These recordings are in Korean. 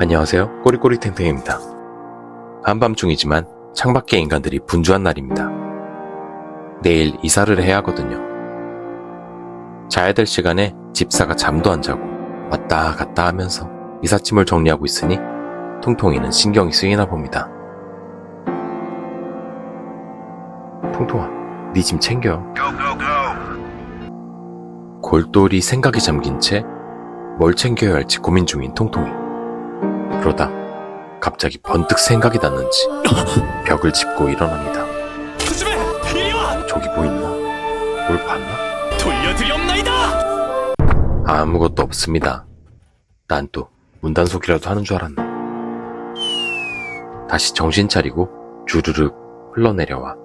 안녕하세요. 꼬리꼬리탱탱입니다. 한밤중이지만 창밖의 인간들이 분주한 날입니다. 내일 이사를 해야 하거든요. 자야 될 시간에 집사가 잠도 안 자고 왔다 갔다 하면서 이삿짐을 정리하고 있으니 통통이는 신경이 쓰이나 봅니다. 통통아, 네 짐 챙겨. 골똘히 생각에 잠긴 채 뭘 챙겨야 할지 고민 중인 통통이. 그러다 갑자기 번뜩 생각이 났는지 벽을 짚고 일어납니다. 조심해! 이리 와! 저기 뭐 있나? 뭘 봤나? 돌려드리옵나이다! 아무것도 없습니다. 난 또 문단속이라도 하는 줄 알았네. 다시 정신 차리고 주르륵 흘러내려와.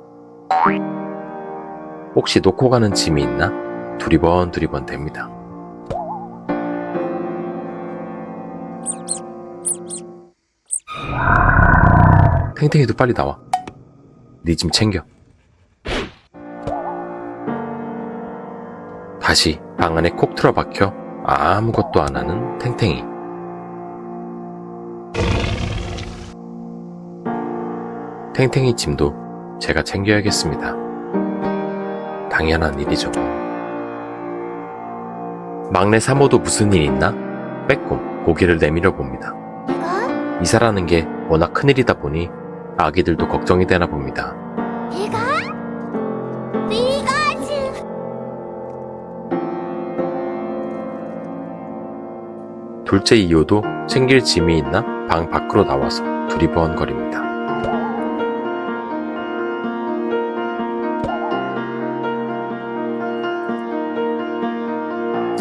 혹시 놓고 가는 짐이 있나? 두리번 두리번 됩니다. 탱탱이도 빨리 나와. 네 짐 챙겨. 다시 방 안에 콕 틀어박혀 아무것도 안 하는 탱탱이. 탱탱이 짐도 제가 챙겨야겠습니다. 당연한 일이죠. 막내 사모도 무슨 일 있나? 빼꼼 고개를 내밀어 봅니다. 이사라는 게 워낙 큰일이다 보니 아기들도 걱정이 되나 봅니다. 이거? 이거지. 둘째 이호도 챙길 짐이 있나 방 밖으로 나와서 두리번거립니다.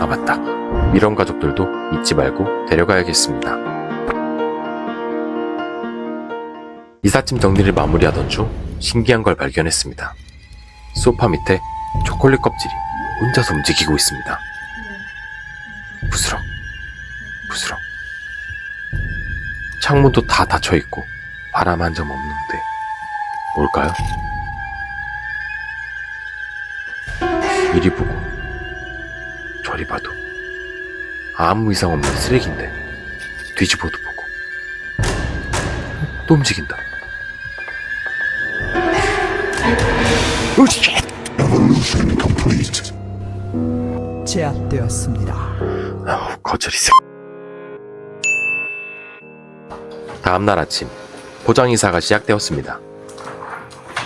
아 맞다. 미럼 가족들도 잊지 말고 데려가야겠습니다. 이삿짐 정리를 마무리하던 중 신기한 걸 발견했습니다. 소파 밑에 초콜릿 껍질이 혼자서 움직이고 있습니다. 부스럭 부스럭. 창문도 다 닫혀 있고 바람 한 점 없는데 뭘까요? 이리 보고 저리 봐도 아무 이상 없는 쓰레기인데 뒤집어도 보고 또 움직인다. 으쌰! 제압되었습니다. 아우, 거절이 세. 다음 날 아침 포장 이사가 시작되었습니다.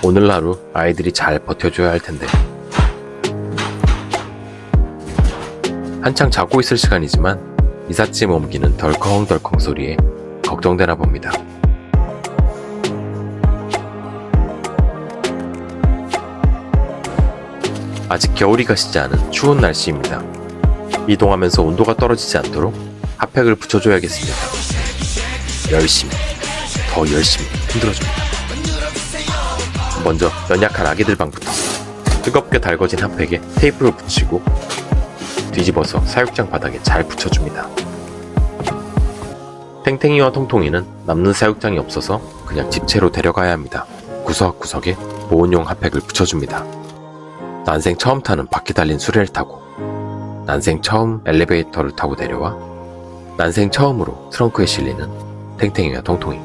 오늘 하루 아이들이 잘 버텨줘야 할 텐데. 한창 자고 있을 시간이지만 이삿짐 옮기는 덜컹덜컹 소리에 걱정되나 봅니다. 아직 겨울이 가시지 않은 추운 날씨입니다. 이동하면서 온도가 떨어지지 않도록 핫팩을 붙여줘야겠습니다. 열심히, 더 열심히 흔들어줍니다. 먼저 연약한 아기들 방부터 뜨겁게 달궈진 핫팩에 테이프를 붙이고 뒤집어서 사육장 바닥에 잘 붙여줍니다. 탱탱이와 통통이는 남는 사육장이 없어서 그냥 집채로 데려가야 합니다. 구석구석에 보온용 핫팩을 붙여줍니다. 난생 처음 타는 바퀴 달린 수레를 타고 난생 처음 엘리베이터를 타고 내려와 난생 처음으로 트렁크에 실리는 탱탱이와 통통이.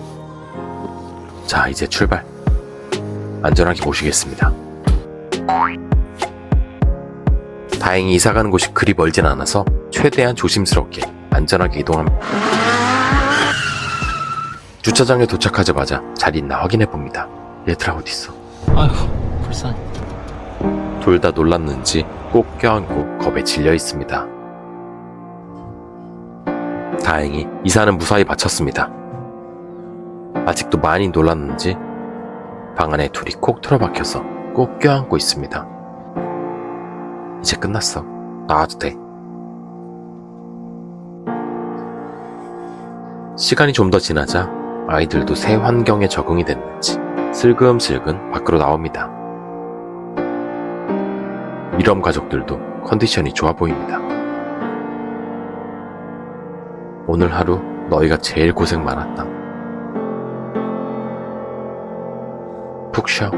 자, 이제 출발. 안전하게 모시겠습니다. 다행히 이사 가는 곳이 그리 멀진 않아서 최대한 조심스럽게 안전하게 이동합니다. 주차장에 도착하자마자 잘 있나 확인해 봅니다. 얘들아 어딨어? 아휴, 불쌍해. 둘 다 놀랐는지 꼭 껴안고 겁에 질려 있습니다. 다행히 이사는 무사히 마쳤습니다. 아직도 많이 놀랐는지 방 안에 둘이 콕 틀어박혀서 꼭 껴안고 있습니다. 이제 끝났어. 나와도 돼. 시간이 좀 더 지나자 아이들도 새 환경에 적응이 됐는지 슬금슬금 밖으로 나옵니다. 미럼 가족들도 컨디션이 좋아 보입니다. 오늘 하루 너희가 제일 고생 많았다. 푹 쉬어.